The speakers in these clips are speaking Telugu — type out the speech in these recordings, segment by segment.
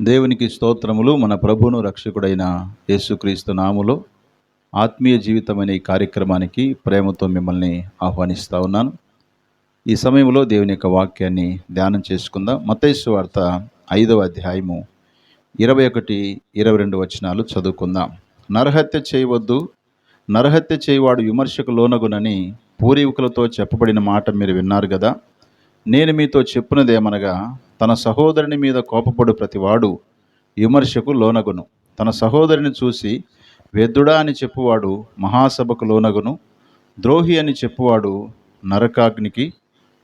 దేవునికి స్తోత్రములు మన ప్రభును రక్షకుడైన యేసుక్రీస్తు నాములో ఆత్మీయ జీవితం అనే కార్యక్రమానికి ప్రేమతో మిమ్మల్ని ఆహ్వానిస్తూ ఉన్నాను. ఈ సమయంలో దేవుని యొక్క వాక్యాన్ని ధ్యానం చేసుకుందాం. మతైసు వార్త ఐదవ అధ్యాయము ఇరవై ఒకటి ఇరవై రెండు వచనాలు చదువుకుందాం. నరహత్య చేయవద్దు నరహత్య చేయవాడు విమర్శకు లోనగునని పూర్వీకులతో చెప్పబడిన మాట మీరు విన్నారు కదా నేను మీతో చెప్పినదేమనగా తన సహోదరుని మీద కోపపడు ప్రతివాడు విమర్శకు లోనగును. తన సహోదరిని చూసి వెద్దుడా అని చెప్పువాడు మహాసభకు లోనగును. ద్రోహి అని చెప్పువాడు నరకాగ్నికి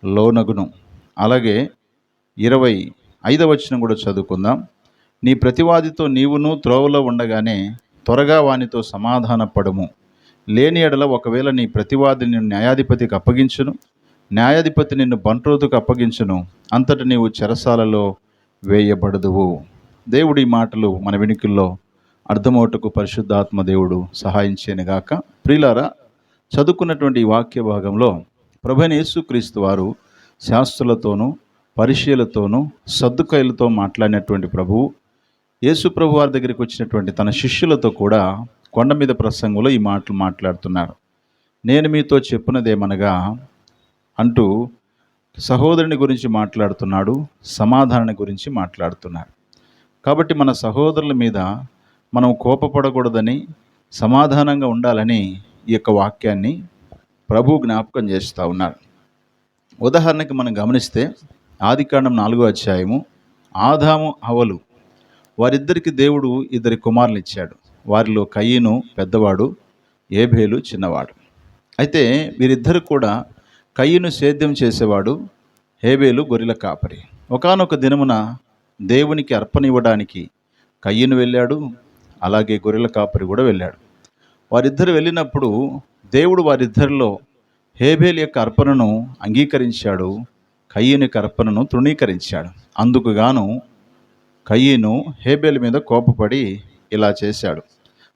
లోనగును. అలాగే ఇరవై ఐదవ వచనం కూడా చదువుకుందాం. నీ ప్రతివాదితో నీవును త్రోవలో ఉండగానే త్వరగా వానితో సమాధానపడము. లేని ఎడల ఒకవేళ నీ ప్రతివాదిని న్యాయాధిపతికి అప్పగించును న్యాయాధిపతి నిన్ను బంట్రోతుకు అప్పగించును. అంతట నీవు చెరసాలలో వేయబడదువు. దేవుడి మాటలు మన వెనుకల్లో అర్థమవుటకు పరిశుద్ధాత్మ దేవుడు సహాయం ప్రియులారా చదువుకున్నటువంటి వాక్య భాగంలో ప్రభుని యేసుక్రీస్తు వారు శాస్త్రులతోనూ పరిశీలతోనూ సర్దుకైలతో మాట్లాడినటువంటి ప్రభువు యేసు ప్రభు వారి దగ్గరికి వచ్చినటువంటి తన శిష్యులతో కూడా కొండ మీద ప్రసంగంలో ఈ మాటలు మాట్లాడుతున్నారు. నేను మీతో చెప్పినదేమనగా అంటూ సహోదరుని గురించి మాట్లాడుతున్నాడు సమాధానాన్ని గురించి మాట్లాడుతున్నాడు కాబట్టి మన సహోదరుల మీద మనం కోపపడకూడదని సమాధానంగా ఉండాలని ఈ యొక్క వాక్యాన్ని ప్రభు జ్ఞాపకం చేస్తూ ఉన్నారు. ఉదాహరణకి మనం గమనిస్తే ఆదికాండం నాలుగో అధ్యాయము ఆదాము అవలు వారిద్దరికి దేవుడు ఇద్దరి కుమారులు ఇచ్చాడు. వారిలో కయ్యను పెద్దవాడు ఏబేలు చిన్నవాడు. అయితే వీరిద్దరు కూడా కయ్యను సేద్యం చేసేవాడు హేబేలు గొర్రెల కాపరి. ఒకానొక దినమున దేవునికి అర్పణ ఇవ్వడానికి కయ్యను వెళ్ళాడు అలాగే గొర్రెల కాపరి కూడా వెళ్ళాడు. వారిద్దరు వెళ్ళినప్పుడు దేవుడు వారిద్దరిలో హేబేల్ యొక్క అర్పణను అంగీకరించాడు కయ్యను యొక్క అర్పణను తృణీకరించాడు. అందుకు గాను కయ్యను హేబేల్ మీద కోపపడి ఇలా చేశాడు.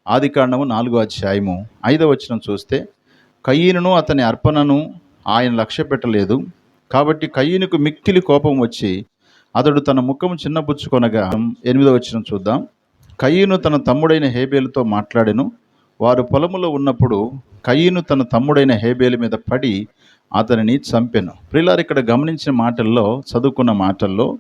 ఆది కాండము నాలుగో అధ్యాయము ఐదవ వచనం చూస్తే కయ్యను అతని అర్పణను ఆయన లక్ష్య పెట్టలేదు. కాబట్టి కయ్యనుకు మిక్కిలి కోపం వచ్చి అతడు తన ముఖం చిన్నపుచ్చుకొనగా ఎనిమిదో వచ్చిన చూద్దాం. కయ్యను తన తమ్ముడైన హేబేలుతో మాట్లాడెను. వారు పొలములో ఉన్నప్పుడు కయ్యను తన తమ్ముడైన హేబేలు మీద పడి అతనిని చంపెను. ప్రిలార్ ఇక్కడ గమనించిన మాటల్లో చదువుకున్న మాటల్లో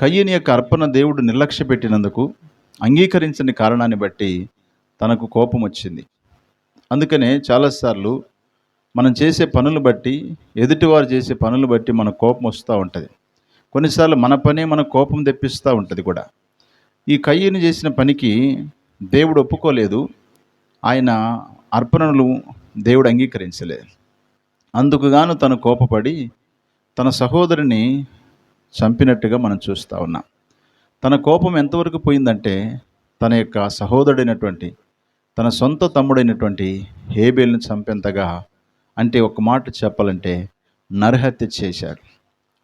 కయ్యని యొక్క అర్పణ దేవుడు నిర్లక్ష్య పెట్టినందుకు అంగీకరించని కారణాన్ని బట్టి తనకు కోపం వచ్చింది. అందుకనే చాలాసార్లు మనం చేసే పనులు బట్టి ఎదుటివారు చేసే పనులు బట్టి మన కోపం వస్తూ ఉంటుంది. కొన్నిసార్లు మన పనే మన కోపం తెప్పిస్తూ ఉంటుంది కూడా. ఈ కయ్యని చేసిన పనికి దేవుడు ఒప్పుకోలేదు. ఆయన అర్పణలు దేవుడు అంగీకరించలేదు. అందుకుగాను తను కోపపడి తన సహోదరిని చంపినట్టుగా మనం చూస్తూ ఉన్నాం. తన కోపం ఎంతవరకు పోయిందంటే తన యొక్క సహోదరుడైనటువంటి తన సొంత తమ్ముడైనటువంటి హేబేల్ని చంపేంతగా అంటే ఒక మాట చెప్పాలంటే నరహత్య చేశారు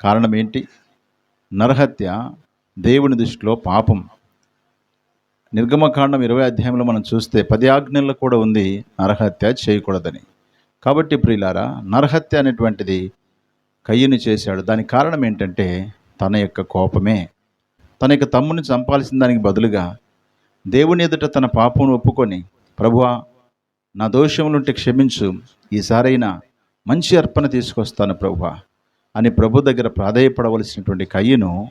కారణం ఏంటి? నరహత్య దేవుని దృష్టిలో పాపం. నిర్గమకాండం ఇరవై అధ్యాయంలో మనం చూస్తే పది ఆజ్ఞల్లో కూడా ఉంది నరహత్య చేయకూడదని. కాబట్టి ప్రియులారా నరహత్య అనేటువంటిది కయ్యను చేశాడు. దానికి కారణం ఏంటంటే తన యొక్క కోపమే. తన యొక్క తమ్ముని చంపాల్సిన దానికి బదులుగా దేవుని ఎదుట తన పాపమును ఒప్పుకొని ప్రభువా నా దోషములుంటే క్షమించు. ఈసారైనా మంచి అర్పణ తీసుకొస్తాను ప్రభు. అని ప్రభు దగ్గర ప్రాధేయపడవలసినటువంటి కయ్యను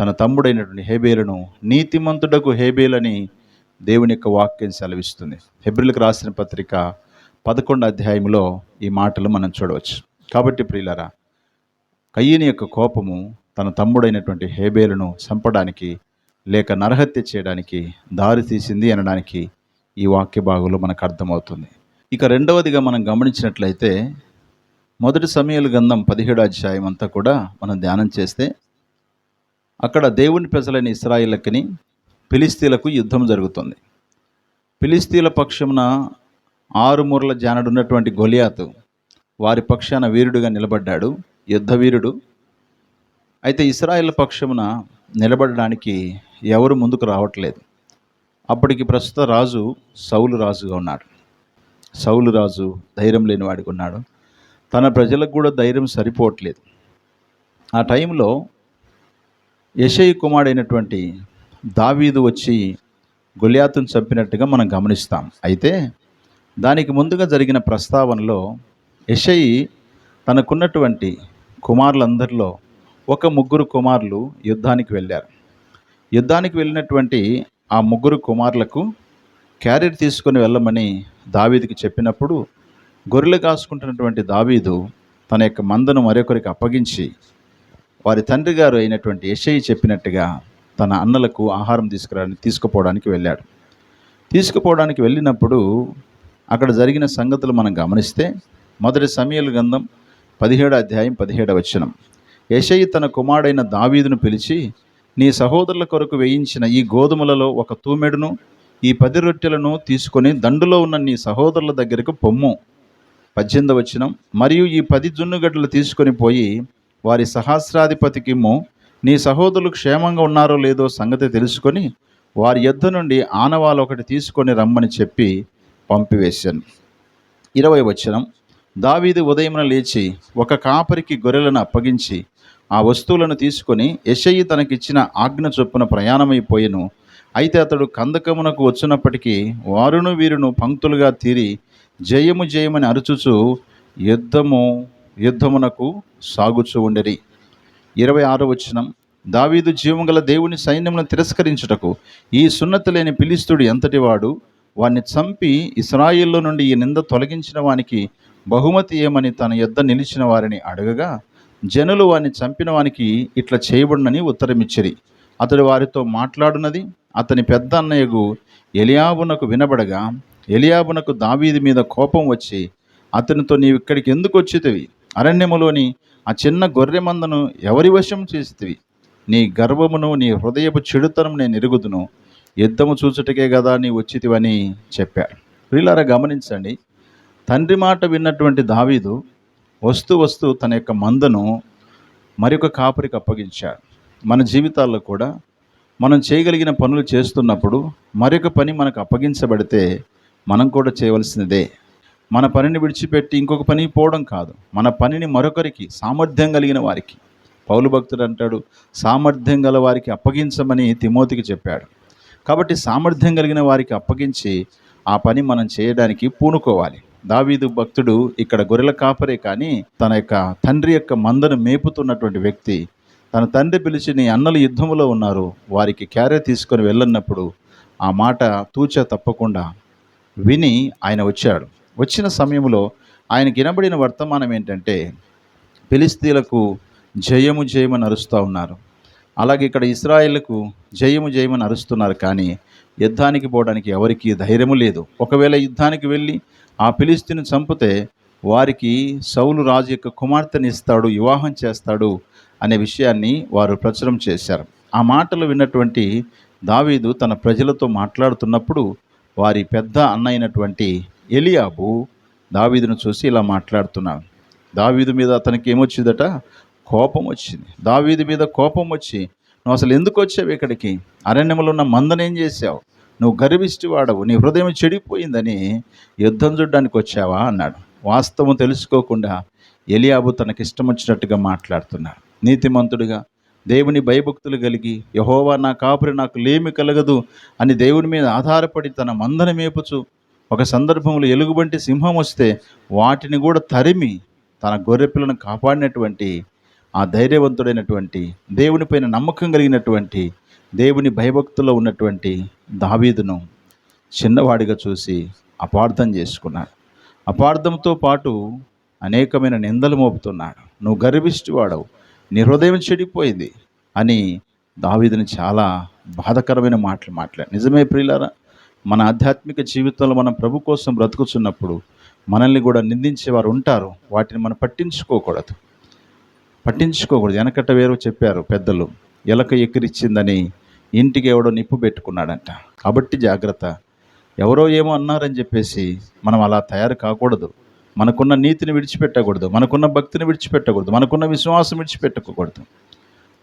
తన తమ్ముడైనటువంటి హేబేలను నీతిమంతుడకు హేబేలని దేవుని యొక్క వాక్యం సెలవిస్తుంది. హెబ్రిల్కి రాసిన పత్రిక పదకొండు అధ్యాయంలో ఈ మాటలు మనం చూడవచ్చు. కాబట్టి ప్రియులరా కయ్యని యొక్క కోపము తన తమ్ముడైనటువంటి హేబేలను చంపడానికి లేక నరహత్య చేయడానికి దారి తీసింది అనడానికి ఈ వాక్య భాగంలో మనకు అర్థమవుతుంది. ఇక రెండవదిగా మనం గమనించినట్లయితే మొదటి సమయాల గంధం పదిహేడు అధ్యాయం అంతా కూడా మనం ధ్యానం చేస్తే అక్కడ దేవుని ప్రజలైన ఇస్రాయిలకిని ఫిలిస్తీలకు యుద్ధం జరుగుతుంది. ఫిలిస్తీల పక్షమున ఆరుమూరల జానడున్నటువంటి గొలియాతు వారి పక్షాన వీరుడుగా నిలబడ్డాడు యుద్ధ వీరుడు. అయితే ఇస్రాయిల్ పక్షమున నిలబడడానికి ఎవరు ముందుకు రావట్లేదు. అప్పటికి ప్రస్తుత రాజు సౌలు రాజుగా ఉన్నాడు. సౌలు రాజు ధైర్యం లేని వాడికి ఉన్నాడు. తన ప్రజలకు కూడా ధైర్యం సరిపోవట్లేదు. ఆ టైంలో యశయ్య కుమారుడైనటువంటి దావీదు వచ్చి గొలియాతును చంపినట్టుగా మనం గమనిస్తాం. అయితే దానికి ముందుగా జరిగిన ప్రస్తావనలో యషయి తనకున్నటువంటి కుమారులందరిలో ఒక ముగ్గురు కుమారులు యుద్ధానికి వెళ్ళారు. యుద్ధానికి వెళ్ళినటువంటి ఆ ముగ్గురు కుమారులకు క్యారియర్ తీసుకొని వెళ్ళమని దావీదుకి చెప్పినప్పుడు గొర్రెలు కాసుకుంటున్నటువంటి దావీదు తన యొక్క మందను మరొకరికి అప్పగించి వారి తండ్రి గారు అయినటువంటి యషయి చెప్పినట్టుగా తన అన్నలకు ఆహారం తీసుకురాని తీసుకుపోవడానికి వెళ్ళాడు. తీసుకుపోవడానికి వెళ్ళినప్పుడు అక్కడ జరిగిన సంగతులు మనం గమనిస్తే మొదటి సమయలు గంధం పదిహేడు అధ్యాయం పదిహేడవ వచనం. యషయి తన కుమారుడైన దావీదును పిలిచి నీ సహోదరుల కొరకు వేయించిన ఈ గోధుమలలో ఒక తూమెడును ఈ పది రొట్టెలను తీసుకొని దండులో ఉన్న నీ సహోదరుల దగ్గరకు పొమ్ము. పద్దెనిమిది వచ్చినం మరియు ఈ పది జున్నుగడ్డలు తీసుకొని పోయి వారి సహస్రాధిపతికిమ్ము నీ సహోదరులు క్షేమంగా ఉన్నారో లేదో సంగతి తెలుసుకొని వారి యుద్ధ నుండి ఆనవాలు ఒకటి తీసుకొని రమ్మని చెప్పి పంపివేశాను. ఇరవై వచనం. దావీది ఉదయమున లేచి ఒక కాపరికి గొర్రెలను అప్పగించి ఆ వస్తువులను తీసుకొని యశయ్యి తనకిచ్చిన ఆజ్ఞ చొప్పున ప్రయాణమైపోయెను. అయితే అతడు కందకమునకు వచ్చినప్పటికీ వారును వీరును పంక్తులుగా తీరి జయము జయమని అరుచుచు యుద్ధము యుద్ధమునకు సాగుచూ ఉండరి. ఇరవై ఆరో వచనం. దావీదు జీవంగల దేవుని సైన్యమును తిరస్కరించుటకు ఈ సున్నతి లేని పిలిస్తుడు ఎంతటివాడు? వాణ్ణి చంపి ఇస్రాయిల్లో నుండి ఈ నింద తొలగించిన వానికి బహుమతి ఏమని తన యొద్ద నిలిచిన వారిని అడగగా జనులు వాని చంపిన వానికి ఇట్లా చేయబడినని ఉత్తరమిచ్చిరి. అతడు వారితో మాట్లాడున్నది అతని పెద్ద అన్నయ్యకు ఎలియాబునకు వినబడగా ఎలియాబునకు దావీది మీద కోపం వచ్చి అతనితో నీవు ఇక్కడికి ఎందుకు వచ్చితివి? అరణ్యములోని ఆ చిన్న గొర్రె మందను ఎవరి వశం చేసితివి? నీ గర్వమును నీ హృదయపు చెడుతనం నేను ఎరుగుదును. యుద్ధము చూచుటకే కదా నీ వచ్చితివని చెప్పాడు. వీళ్ళారా గమనించండి. తండ్రి మాట విన్నటువంటి దావీదు వస్తూ వస్తూ తన యొక్క మందను మరొక కాపరికి అప్పగించాడు. మన జీవితాల్లో కూడా మనం చేయగలిగిన పనులు చేస్తున్నప్పుడు మరొక పని మనకు అప్పగించబడితే మనం కూడా చేయవలసినదే. మన పనిని విడిచిపెట్టి ఇంకొక పని పోవడం కాదు. మన పనిని మరొకరికి సామర్థ్యం కలిగిన వారికి. పౌలు భక్తుడు అంటాడు సామర్థ్యం గల వారికి అప్పగించమని తిమోతికి చెప్పాడు. కాబట్టి సామర్థ్యం కలిగిన వారికి అప్పగించి ఆ పని మనం చేయడానికి పూనుకోవాలి. దావీదు భక్తుడు ఇక్కడ గొర్రెల కాపరే కానీ తన యొక్క తండ్రి యొక్క మందను మేపుతున్నటువంటి వ్యక్తి. తన తండ్రి పిలిచి నీ అన్నలు యుద్ధంలో ఉన్నారు. వారికి క్యారెట్ తీసుకొని వెళ్ళన్నప్పుడు ఆ మాట తూచ తప్పకుండా విని ఆయన వచ్చాడు. వచ్చిన సమయంలో ఆయనకి వినబడిన వర్తమానం ఏంటంటే ఫిలిస్తీన్లకు జయము జయమని అరుస్తూ ఉన్నారు. అలాగే ఇక్కడ ఇస్రాయేళ్ళకు జయము జయమని అరుస్తున్నారు కానీ యుద్ధానికి పోవడానికి ఎవరికీ ధైర్యము లేదు. ఒకవేళ యుద్ధానికి వెళ్ళి ఆ ఫిలిస్తీన్ చంపితే వారికి సౌలు రాజు యొక్క కుమార్తెని ఇస్తాడు వివాహం చేస్తాడు అనే విషయాన్ని వారు ప్రచురం చేశారు. ఆ మాటలు విన్నటువంటి దావీదు తన ప్రజలతో మాట్లాడుతున్నప్పుడు వారి పెద్ద అన్న అయినటువంటి ఎలియాబు దావీదును చూసి ఇలా మాట్లాడుతున్నాడు. దావీదు మీద అతనికి ఏమొచ్చిందట? కోపం వచ్చింది. దావీదు మీద కోపం వచ్చి నువ్వు అసలు ఎందుకు వచ్చావు ఇక్కడికి? అరణ్యంలో ఉన్న మందనేం చేసావు నువ్వు గర్విష్టి వాడవు నీ హృదయం చెడిపోయిందని యుద్ధం చూడడానికి వచ్చావా? అన్నాడు. వాస్తవం తెలుసుకోకుండా ఎలియాబు తనకిష్టం వచ్చినట్టుగా మాట్లాడుతున్నాడు నీతిమంతుడిగా దేవుని భయభక్తులు కలిగి యహోవా నా కాపురి నాకు లేమి కలగదు అని దేవుని మీద ఆధారపడి తన మందన మేపుచు ఒక సందర్భంలో ఎలుగుబంటి సింహం వస్తే వాటిని కూడా తరిమి తన గొర్రెపిల్లను కాపాడినటువంటి ఆ ధైర్యవంతుడైనటువంటి దేవునిపైన నమ్మకం కలిగినటువంటి దేవుని భయభక్తుల్లో ఉన్నటువంటి దావీదును చిన్నవాడిగా చూసి అపార్థం చేసుకున్నాడు. అపార్థంతో పాటు అనేకమైన నిందలు మోపుతున్నాడు. నువ్వు గర్విష్టివాడవు నీ హృదయం చెడిపోయింది అని దావీదుని చాలా బాధకరమైన మాటలు మాట్లాడు నిజమే ప్రియులారా మన ఆధ్యాత్మిక జీవితంలో మనం ప్రభు కోసం బ్రతుకుతున్నప్పుడు మనల్ని కూడా నిందించేవారు ఉంటారు. వాటిని మనం పట్టించుకోకూడదు. పట్టించుకోకూడదు. వెనకట వేరు చెప్పారు పెద్దలు. ఎలక ఎక్కిరిచ్చిందని ఇంటికి ఎవడో నిప్పు పెట్టుకున్నాడంట. కాబట్టి జాగ్రత్త. ఎవరో ఏమో అన్నారని చెప్పేసి మనం అలా తయారు కాకూడదు. మనకున్న నీతిని విడిచిపెట్టకూడదు. మనకున్న భక్తిని విడిచిపెట్టకూడదు. మనకున్న విశ్వాసం విడిచిపెట్టకూడదు.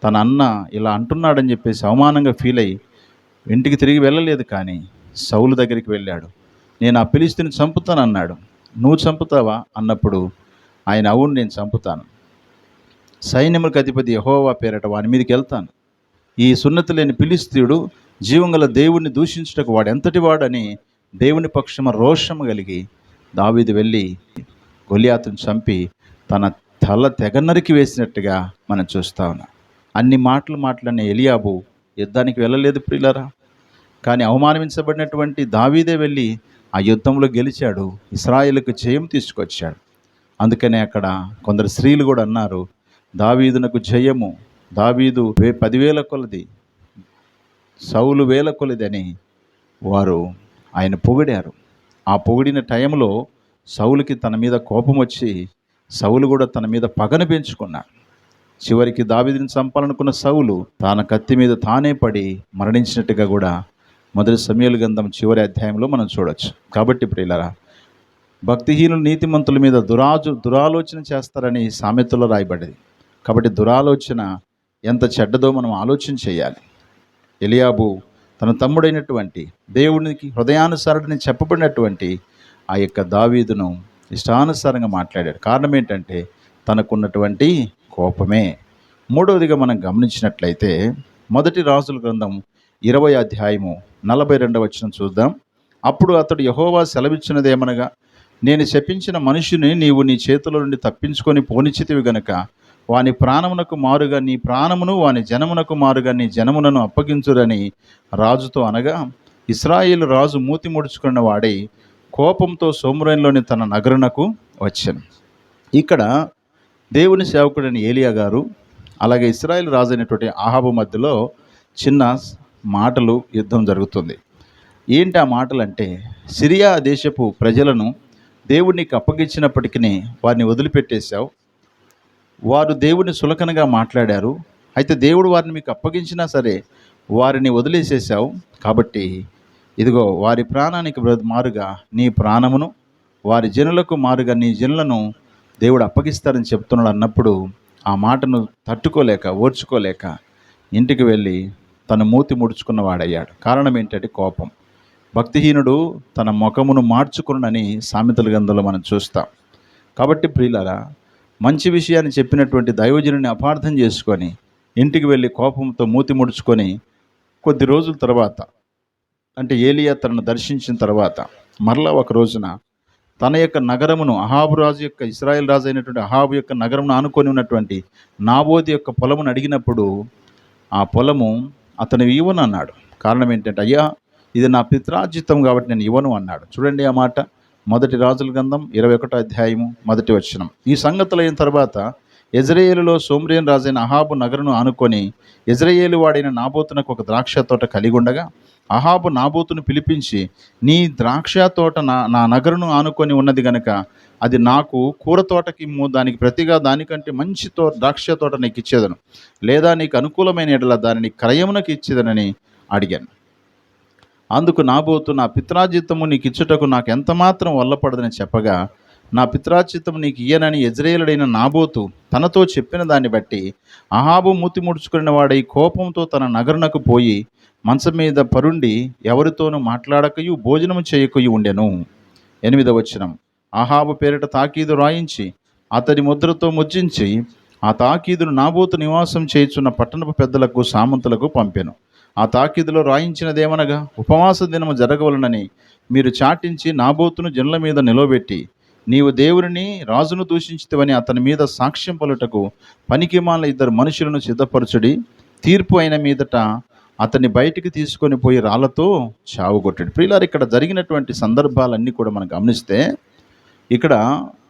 తన అన్న ఇలా అంటున్నాడని చెప్పేసి అవమానంగా ఫీల్ అయ్యి ఇంటికి తిరిగి వెళ్ళలేదు కానీ సౌలు దగ్గరికి వెళ్ళాడు. నేను ఆ పిలిస్తుని చంపుతాను అన్నాడు. నువ్వు చంపుతావా? అన్నప్పుడు ఆయన అవును నేను చంపుతాను. సైన్యములకు అధిపతి యహోవా పేరట వాని మీదకి వెళ్తాను. ఈ సున్నతి లేని పిలిస్తీయుడు జీవంగల దేవుణ్ణి దూషించుటకు వాడు ఎంతటి వాడని దేవుని పక్షమ రోషము కలిగి దావీదు వెళ్ళి గొలియాతును చంపి తన తల తెగ నరికి వేసినట్టుగా మనం చూస్తా ఉన్నాం. అన్ని మాటలు మాట్లాడిన ఎలియాబు యుద్ధానికి వెళ్ళలేదు ప్రియులరా. కానీ అవమానించబడినటువంటి దావీదే వెళ్ళి ఆ యుద్ధంలో గెలిచాడు ఇస్రాయిల్కు జయం తీసుకొచ్చాడు. అందుకనే అక్కడ కొందరు స్త్రీలు కూడా అన్నారు దావీదునకు జయము దావీదు వే పదివేల కొలది సౌలు వేల కొలదని వారు ఆయన పొగిడారు. ఆ పొగిడిన టైంలో సౌలుకి తన మీద కోపం వచ్చి సౌలు కూడా తన మీద పగను పెంచుకున్నాడు చివరికి దావీదిని చంపాలనుకున్న సౌలు తాన కత్తి మీద తానే పడి మరణించినట్టుగా కూడా మొదటి సమయాల గంధం చివరి అధ్యాయంలో మనం చూడొచ్చు. కాబట్టి ప్రియులరా భక్తిహీనులు నీతిమంతుల మీద దురాజు దురాలోచన చేస్తారని సామెతలో రాయబడ్డది. కాబట్టి దురాలోచన ఎంత చెడ్డదో మనం ఆలోచన చేయాలి. ఎలియాబు తన తమ్ముడైనటువంటి దేవునికి హృదయానుసారుడిని చెప్పబడినటువంటి ఆ యొక్క దావీదును ఇష్టానుసారంగా మాట్లాడాడు. కారణం ఏంటంటే తనకున్నటువంటి కోపమే. మూడవదిగా మనం గమనించినట్లయితే మొదటి రాజుల గ్రంథం ఇరవై అధ్యాయము నలభై రెండవ వచ్చిన చూద్దాం. అప్పుడు అతడు యహోవా సెలవిచ్చినదేమనగా నేను శపించిన మనుషుని నీవు నీ చేతుల నుండి తప్పించుకొని పోనిచితివి గనుక వాని ప్రాణమునకు మారుగా నీ ప్రాణమును వాని జనమునకు మారుగా నీ జనమునను అప్పగించురని రాజుతో అనగా ఇస్రాయిల్ రాజు మూతి ముడుచుకున్న వాడై కోపంతో సోమరంలోని తన నగరునకు వచ్చాను. ఇక్కడ దేవుని సేవకుడైన ఏలియా గారు అలాగే ఇస్రాయేల్ రాజు అయినటువంటి ఆహాబు మధ్యలో చిన్న మాటలు యుద్ధం జరుగుతుంది. ఏంటి ఆ మాటలు అంటే సిరియా దేశపు ప్రజలను దేవుడికి అప్పగించినప్పటికీ వారిని వదిలిపెట్టేశావు. వారు దేవుని సులకనగా మాట్లాడారు. అయితే దేవుడు వారిని మీకు అప్పగించినా సరే వారిని వదిలేసేసావు కాబట్టి ఇదిగో వారి ప్రాణానికి మారుగా నీ ప్రాణమును వారి జనులకు మారుగా నీ జనులను దేవుడు అప్పగిస్తారని చెప్తున్నాడు అన్నప్పుడు ఆ మాటను తట్టుకోలేక ఓర్చుకోలేక ఇంటికి వెళ్ళి తన మూతి ముడుచుకున్న వాడయ్యాడు. కారణం ఏంటంటే కోపం. భక్తిహీనుడు తన ముఖమును మార్చుకున్నని సామెతల గంధంలో మనం చూస్తాం. కాబట్టి ప్రియులరా మంచి విషయాన్ని చెప్పినటువంటి దైవజనుని అపార్థం చేసుకొని ఇంటికి వెళ్ళి కోపంతో మూతి ముడుచుకొని కొద్ది రోజుల తర్వాత అంటే ఏలియా తనను దర్శించిన తర్వాత మరలా ఒక రోజున తన యొక్క నగరమును అహాబు రాజు యొక్క ఇస్రాయేల్ రాజు అయినటువంటి అహాబు యొక్క నగరమును ఆనుకొని ఉన్నటువంటి నాబోది యొక్క పొలమును అడిగినప్పుడు ఆ పొలము అతను ఇవ్వను అన్నాడు. కారణం ఏంటంటే అయ్యా ఇది నా పిత్రార్జితం కాబట్టి నేను ఇవ్వను అన్నాడు. చూడండి ఆ మాట. మొదటి రాజుల గ్రంథం ఇరవై ఒకటో అధ్యాయము మొదటి వచనం. ఈ సంగతులైన తర్వాత ఎజ్రయేలులో సోమ్రియన్ రాజైన అహాబు నగరును ఆనుకొని ఎజ్రయేలు వాడైన నాబోతునకు ఒక ద్రాక్ష తోట కలిగి ఉండగా అహాబు నాబోతును పిలిపించి నీ ద్రాక్ష తోట నా నా నగరును ఆనుకొని ఉన్నది గనక అది నాకు కూర తోటకి దానికి ప్రతిగా దానికంటే మంచి తో ద్రాక్ష తోట నీకు ఇచ్చేదను. లేదా నీకు అనుకూలమైన ఎడల దానిని క్రయమునకు ఇచ్చేదనని అడిగాను. అందుకు నాబోతు నా పిత్రాజిత్తము నీకు ఇచ్చుటకు నాకు ఎంతమాత్రం వల్లపడదని చెప్పగా నా పిత్రాజిత్తము నీకు ఇయ్యనని ఎజ్రేలుడైన నాబోతు తనతో చెప్పిన దాన్ని బట్టి అహాబు మూతి ముడుచుకున్న వాడై కోపంతో తన నగరునకు పోయి మంచం మీద పరుండి ఎవరితోనూ మాట్లాడకయు భోజనము చేయకయు ఉండెను. ఎనిమిదవ వచనం. అహాబు పేరిట తాకీదు రాయించి అతని ముద్రతో ముజ్జించి ఆ తాకీదును నాబోతు నివాసం చేయుచున్న పట్టణపు పెద్దలకు సామంతులకు పంపెను. ఆ తాకిదులో రాయించినదేమనగా ఉపవాస దినము జరగవలనని మీరు చాటించి నాబోతును జనుల మీద నిలవబెట్టి నీవు దేవుని రాజును దూషించితవని అతని మీద సాక్ష్యం పలుటకు పనికిమాల ఇద్దరు మనుషులను సిద్ధపరచుడి తీర్పు అయిన మీదట అతన్ని బయటికి తీసుకొని పోయి రాళ్ళతో చావుగొట్టాడు ప్రియులారు ఇక్కడ జరిగినటువంటి సందర్భాలన్నీ కూడా మనం గమనిస్తే ఇక్కడ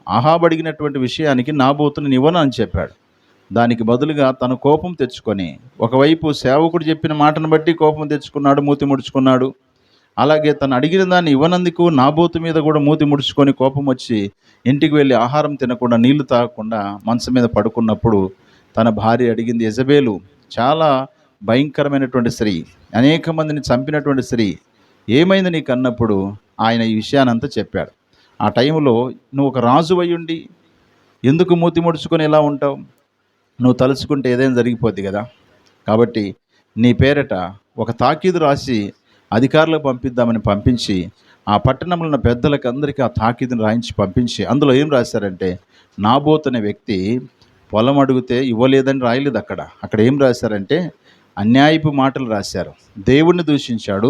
ఆహాబడిగినటువంటి విషయానికి నాబోతుని ఇవ్వను అని చెప్పాడు. దానికి బదులుగా తను కోపం తెచ్చుకొని ఒకవైపు సేవకుడు చెప్పిన మాటను బట్టి కోపం తెచ్చుకున్నాడు మూతి ముడుచుకున్నాడు. అలాగే తను అడిగిన దాన్ని ఇవ్వనందుకు నాబోతు మీద కూడా మూతి ముడుచుకొని కోపం వచ్చి ఇంటికి వెళ్ళి ఆహారం తినకుండా నీళ్ళు తాగకుండా మంచం మీద పడుకున్నప్పుడు తన భార్య అడిగింది యజబేలు చాలా భయంకరమైనటువంటి స్త్రీ అనేక మందిని చంపినటువంటి స్త్రీ ఏమైంది నీకు అన్నప్పుడు? ఆయన ఈ విషయానంతా చెప్పాడు. ఆ టైంలో నువ్వు ఒక రాజు అయ్యుండి ఎందుకు మూతి ముడుచుకొని ఎలా ఉంటావు? నువ్వు తలుచుకుంటే ఏదైనా జరిగిపోద్ది కదా? కాబట్టి నీ పేరట ఒక తాకీదు రాసి అధికారులకు పంపిద్దామని పంపించి ఆ పట్టణంలో ఉన్న పెద్దలకు అందరికీ ఆ తాకీదును రాయించి పంపించి అందులో ఏం రాశారంటే నాబోత్ అనే వ్యక్తి పొలం అడిగితే ఇవ్వలేదని రాయలేదు అక్కడ. అక్కడ ఏం రాశారంటే అన్యాయపు మాటలు రాశారు. దేవుణ్ణి దూషించాడు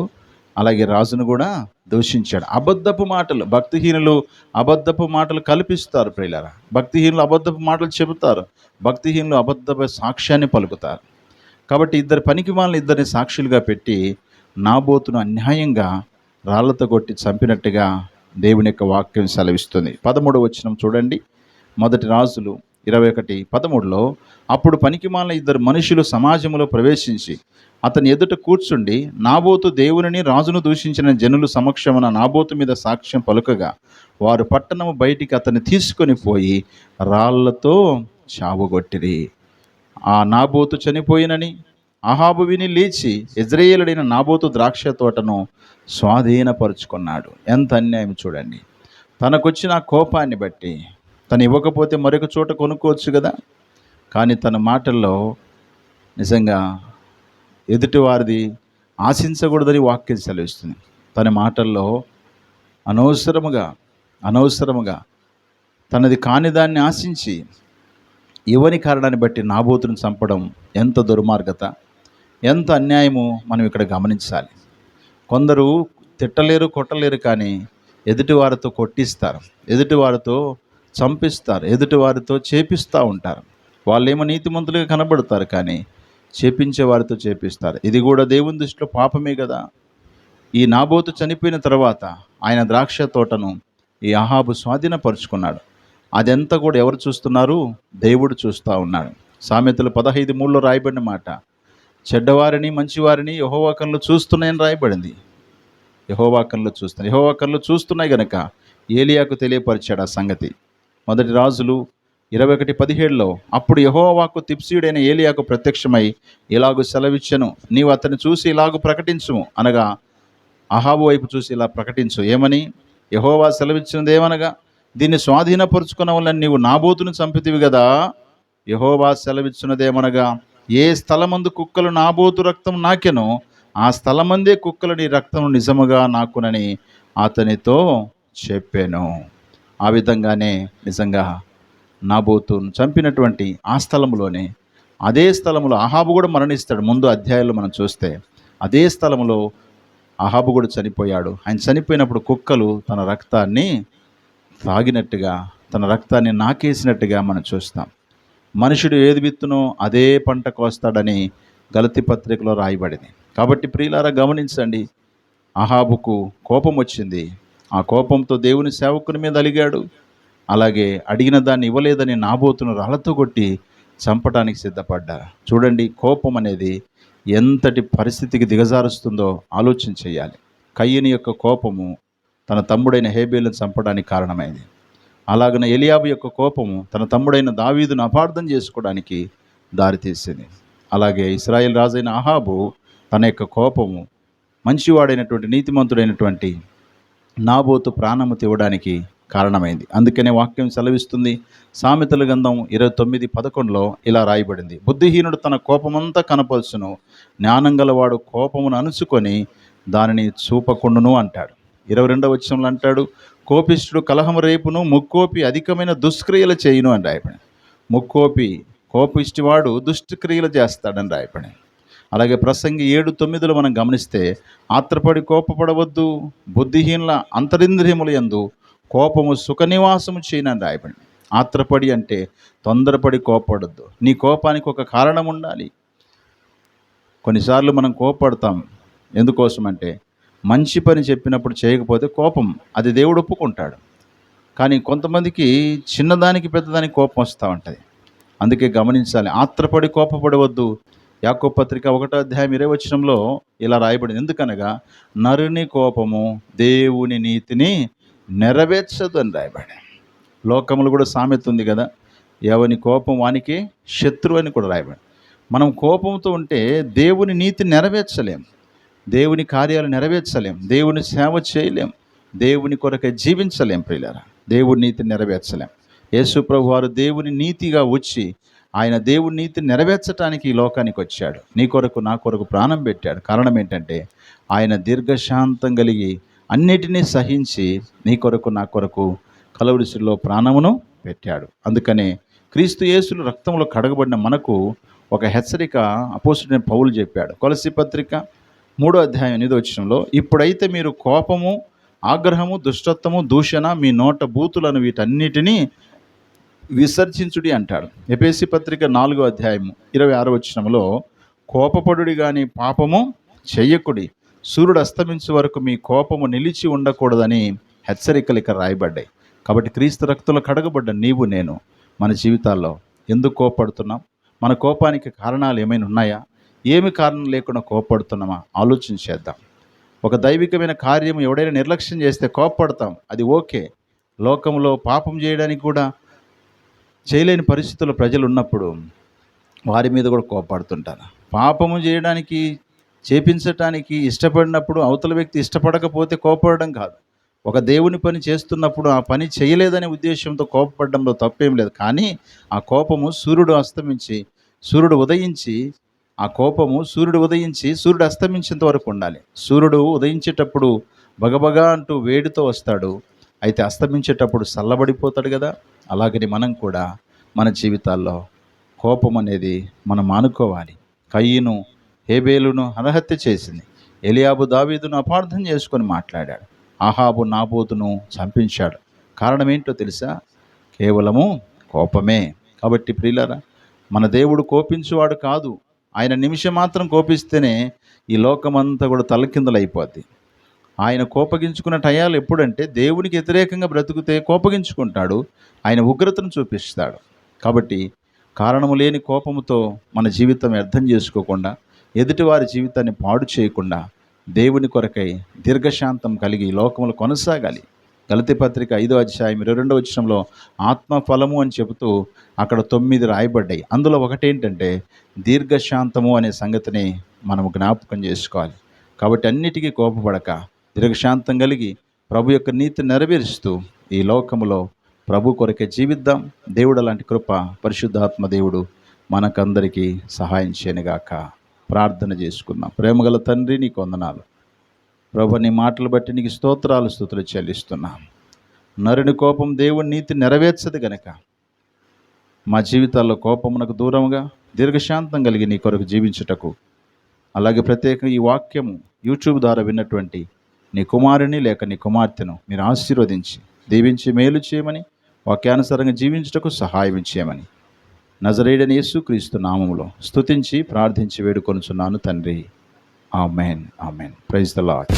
అలాగే రాజును కూడా దూషించాడు. అబద్ధపు మాటలు భక్తిహీనులు అబద్ధపు మాటలు కల్పిస్తారు ప్రియులరా. భక్తిహీనులు అబద్ధపు మాటలు చెబుతారు. భక్తిహీనులు అబద్ధపు సాక్ష్యాన్ని పలుకుతారు. కాబట్టి ఇద్దరు పనికి వాళ్ళని ఇద్దరిని సాక్షులుగా పెట్టి నాబోతును అన్యాయంగా రాళ్ళతో కొట్టి చంపినట్టుగా దేవుని యొక్క వాక్యం సెలవిస్తుంది. పదమూడు వచ్చిన చూడండి. మొదటి రాజులు ఇరవై ఒకటి పదమూడులో అప్పుడు పనికిమాలిన ఇద్దరు మనుషులు సమాజంలో ప్రవేశించి అతని ఎదుట కూర్చుండి నాబోతు దేవునిని రాజును దూషించిన జనులు సమక్షమున నాబోతు మీద సాక్ష్యం పలుకగా వారు పట్టణము బయటికి అతన్ని తీసుకొని పోయి రాళ్ళతో చావుగొట్టిరి. ఆ నాబోతు చనిపోయినని అహాబు విని లేచి ఇజ్రాయేలుడైన నాబోతు ద్రాక్ష తోటను స్వాధీనపరుచుకున్నాడు. ఎంత అన్యాయం చూడండి. తనకొచ్చిన కోపాన్ని బట్టి తను ఇవ్వకపోతే మరొక చోట కొనుక్కోవచ్చు కదా? కానీ తన మాటల్లో నిజంగా ఎదుటివారిది ఆశించకూడదని వాక్యం సెలవిస్తుంది. తన మాటల్లో అనవసరముగా అనవసరముగా తనది కాని దాన్ని ఆశించి ఇవ్వని కారణాన్ని బట్టి నాబోతుని చంపడం ఎంత దుర్మార్గత ఎంత అన్యాయము మనం ఇక్కడ గమనించాలి. కొందరు తిట్టలేరు కొట్టలేరు కానీ ఎదుటివారితో కొట్టిస్తారు ఎదుటివారితో చంపిస్తారు ఎదుటివారితో చేపిస్తూ ఉంటారు. వాళ్ళేమో నీతిమంతులుగా కనబడతారు కానీ చేపించే వారితో చేపిస్తారు. ఇది కూడా దేవుని దృష్టిలో పాపమే కదా. ఈ నాబోతు చనిపోయిన తర్వాత ఆయన ద్రాక్ష తోటను ఈ అహాబు స్వాధీనపరుచుకున్నాడు. అదంతా కూడా ఎవరు చూస్తున్నారు? దేవుడు చూస్తూ ఉన్నాడు. సామెతలు పదహైదు మూడులో రాయబడిన మాట చెడ్డవారిని మంచివారిని యహోవాకంలో చూస్తున్నాయని రాయబడింది. యహోవాకంలో చూస్తున్నాయి యహోవాకంలో చూస్తున్నాయి గనక ఏలియాకు తెలియపరిచాడు ఆ సంగతి. మొదటి రాజులు ఇరవై ఒకటి పదిహేడులో అప్పుడు యహోవాకు తిప్సీయుడైన ఏలియాకు ప్రత్యక్షమై ఇలాగు సెలవిచ్చను. నీవు అతన్ని చూసి ఇలాగు ప్రకటించుము. అనగా అహాబు వైపు చూసి ఇలా ప్రకటించు. ఏమని? యహోవా సెలవిచ్చినది ఏమనగా దీన్ని స్వాధీనపరుచుకున్న వల్ల నీవు నాబోతును చంపితివి కదా యహోవా సెలవిచ్చినదేమనగా ఏ స్థలమందు కుక్కలు నాబోతు రక్తం నాకెను ఆ స్థలమందే కుక్కలు నీ రక్తం నిజముగా నాకునని అతనితో చెప్పాను. ఆ విధంగానే నిజంగా నాబోతును చంపినటువంటి ఆ స్థలంలోనే అదే స్థలంలో అహాబు కూడా మరణిస్తాడు. ముందు అధ్యాయంలో మనం చూస్తే అదే స్థలంలో అహాబు కూడా చనిపోయాడు. ఆయన చనిపోయినప్పుడు కుక్కలు తన రక్తాన్ని తాగినట్టుగా తన రక్తాన్ని నాకేసినట్టుగా మనం చూస్తాం. మనుషుడు ఏది విత్తునో అదే పంట కోస్తాడని గలతి పత్రికలో రాయబడింది. కాబట్టి ప్రియులారా గమనించండి అహాబుకు కోపం వచ్చింది. ఆ కోపంతో దేవుని సేవకుని మీద అలిగాడు. అలాగే అడిగిన దాన్ని ఇవ్వలేదని నాబోతును రాళ్ళతో కొట్టి చంపడానికి సిద్ధపడ్డా. చూడండి కోపం అనేది ఎంతటి పరిస్థితికి దిగజారుస్తుందో ఆలోచన చేయాలి. కయ్యని యొక్క కోపము తన తమ్ముడైన హేబేలను చంపడానికి కారణమైంది. అలాగన ఎలియాబు యొక్క కోపము తన తమ్ముడైన దావీదును అపార్థం చేసుకోవడానికి దారితీసింది. అలాగే ఇస్రాయేల్ రాజైన అహాబు తన యొక్క కోపము మంచివాడైనటువంటి నీతిమంతుడైనటువంటి నాబోతు ప్రాణము తివ్వడానికి కారణమైంది. అందుకనే వాక్యం సెలవిస్తుంది. సామెతల గంధం ఇరవై తొమ్మిది పదకొండులో ఇలా రాయబడింది. బుద్ధిహీనుడు తన కోపమంతా కనపరుచును. జ్ఞానం గలవాడు కోపమును అనుసుకొని దానిని చూపకుండును అంటాడు. ఇరవై రెండవ వచనంలో అంటాడు కోపిష్ఠుడు కలహం రేపును ముక్కోపి అధికమైన దుష్క్రియలు చేయును అని రాయబడింది. ముక్కోపి కోపిష్టివాడు దుష్క్రియలు చేస్తాడని రాయబడింది. అలాగే ప్రసంగి ఏడు తొమ్మిదిలో మనం గమనిస్తే ఆత్రపడి కోపపడవద్దు. బుద్ధిహీనుల అంతరింద్రియముల యందు కోపము సుఖనివాసము చేయనని రాయబడింది. ఆత్రపడి అంటే తొందరపడి కోపడద్దు. నీ కోపానికి ఒక కారణం ఉండాలి. కొన్నిసార్లు మనం కోపడతాం. ఎందుకోసం అంటే మంచి పని చెప్పినప్పుడు చేయకపోతే కోపం అది దేవుడు ఒప్పుకుంటాడు. కానీ కొంతమందికి చిన్నదానికి పెద్దదానికి కోపం వస్తూ ఉంటుంది. అందుకే గమనించాలి ఆత్రపడి కోపపడవద్దు. యాకో పత్రిక ఒకటో అధ్యాయం ఇరవై వచ్చినంలో ఇలా రాయబడింది. ఎందుకనగా నరుని కోపము దేవుని నీతిని నెరవేర్చదు అని రాయబడి. లోకములు కూడా సామెత ఉంది కదా ఎవని కోపం వానికి శత్రువు అని కూడా రాయబడి. మనం కోపంతో ఉంటే దేవుని నీతి నెరవేర్చలేం దేవుని కార్యాలు నెరవేర్చలేం దేవుని సేవ చేయలేం దేవుని కొరకే జీవించలేం ప్రియులరా. దేవుని నీతి నెరవేర్చలేం. యేసు ప్రభు వారు దేవుని నీతిగా వచ్చి ఆయన దేవుని నీతి నెరవేర్చడానికి ఈ లోకానికి వచ్చాడు. నీ కొరకు నా కొరకు ప్రాణం పెట్టాడు. కారణం ఏంటంటే ఆయన దీర్ఘశాంతం కలిగి అన్నిటినీ సహించి నీ కొరకు నా కొరకు కలవరిసిలో ప్రాణమును పెట్టాడు. అందుకనే క్రీస్తు యేసులు రక్తంలో కడగబడిన మనకు ఒక హెచ్చరిక అపోజిట్ పౌలు చెప్పాడు. కొలసి పత్రిక మూడో అధ్యాయం ఎనిమిదో వచ్చినంలో ఇప్పుడైతే మీరు కోపము ఆగ్రహము దుష్టత్వము దూషణ మీ నోట బూతులను వీటన్నిటినీ విసర్జించుడి అంటాడు. ఎపేసి పత్రిక నాలుగో అధ్యాయము ఇరవై ఆరో వచ్చినంలో కోపపడుడి కానీ పాపము చెయ్యకుడి. సూర్యుడు అస్తమించే వరకు మీ కోపము నిలిచి ఉండకూడదని హెచ్చరికలు ఇక్కడ రాయబడ్డాయి. కాబట్టి క్రీస్తు రక్తులు కడగబడ్డ నీవు నేను మన జీవితాల్లో ఎందుకు కోపడుతున్నాం మన కోపానికి కారణాలు ఏమైనా ఉన్నాయా? ఏమి కారణం లేకుండా కోపడుతున్నామా ఆలోచన చేద్దాం. ఒక దైవికమైన కార్యం ఎవడైనా నిర్లక్ష్యం చేస్తే కోపపడతాం. అది ఓకే. లోకంలో పాపం చేయడానికి కూడా చేయలేని పరిస్థితుల్లో ప్రజలు ఉన్నప్పుడు వారి మీద కూడా కోపడుతుంటారు పాపము చేయడానికి చేపించటానికి ఇష్టపడినప్పుడు అవతల వ్యక్తి ఇష్టపడకపోతే కోపడడం కాదు. ఒక దేవుని పని చేస్తున్నప్పుడు ఆ పని చేయలేదనే ఉద్దేశంతో కోపపడడంలో తప్పేం లేదు. కానీ ఆ కోపము సూర్యుడు అస్తమించి సూర్యుడు ఉదయించి ఆ కోపము సూర్యుడు ఉదయించి సూర్యుడు అస్తమించేంత వరకు ఉండాలి. సూర్యుడు ఉదయించేటప్పుడు బగబగా అంటూ వేడితో వస్తాడు. అయితే అస్తమించేటప్పుడు చల్లబడిపోతాడు కదా. అలాగని మనం కూడా మన జీవితాల్లో కోపం అనేది మనం మానుకోవాలి. కయ్యను హేబేలును అనహత్య చేసింది. ఎలియాబు దావీదును అపార్థం చేసుకొని మాట్లాడాడు. ఆహాబు నాబోతును చంపించాడు. కారణం ఏంటో తెలుసా? కేవలము కోపమే. కాబట్టి ప్రియులరా మన దేవుడు కోపించువాడు కాదు. ఆయన నిమిషం మాత్రం కోపిస్తేనే ఈ లోకమంతా కూడా తలకిందలైపోద్ది. ఆయన కోపగించుకున్న టయాలు ఎప్పుడంటే దేవునికి వ్యతిరేకంగా బ్రతికితే కోపగించుకుంటాడు. ఆయన ఉగ్రతను చూపిస్తాడు. కాబట్టి కారణము లేని కోపముతో మన జీవితం అర్థం చేసుకోకుండా ఎదుటివారి జీవితాన్ని పాడు చేయకుండా దేవుని కొరకై దీర్ఘశాంతం కలిగి లోకములు కొనసాగాలి. గలతి పత్రిక ఐదో అధ్యాయం ఇరవై రెండో వచ్చినంలో ఆత్మ ఫలము అని చెబుతూ అక్కడ తొమ్మిది రాయబడ్డాయి. అందులో ఒకటేంటంటే దీర్ఘశాంతము అనే సంగతిని మనం జ్ఞాపకం చేసుకోవాలి. కాబట్టి అన్నిటికీ కోపపడక దీర్ఘశాంతం కలిగి ప్రభు యొక్క నీతి నెరవేరుస్తూ ఈ లోకములో ప్రభు కొరకే జీవిద్దాం. దేవుడు అలాంటి కృప పరిశుద్ధాత్మ దేవుడు మనకందరికీ సహాయం చేయనుగాక. ప్రార్థన చేసుకుందాం ప్రేమగల తండ్రి నీకు వందనాలు. ప్రభు నీ మాటలు బట్టి నీకు స్తోత్రాలు స్థుతులు చెల్లిస్తున్నాం. నరుని కోపం దేవుని నీతి నెరవేర్చదు గనక. మా జీవితాల్లో కోపమునకు దూరంగా దీర్ఘశాంతం కలిగి నీ కొరకు జీవించుటకు. అలాగే ప్రత్యేకంగా ఈ వాక్యము యూట్యూబ్ ద్వారా విన్నటువంటి నీ కుమారుని లేక నీ కుమార్తెను మీరు ఆశీర్వదించి దీవించి మేలు చేయమని వాక్యానుసారంగా జీవించుటకు సహాయం చేయమని. నజరేడని యేసుక్రీస్తు నామములో స్తుతించి ప్రార్థించి వేడుకొనుచున్నాను తండ్రి. Amen. Amen. Praise the Lord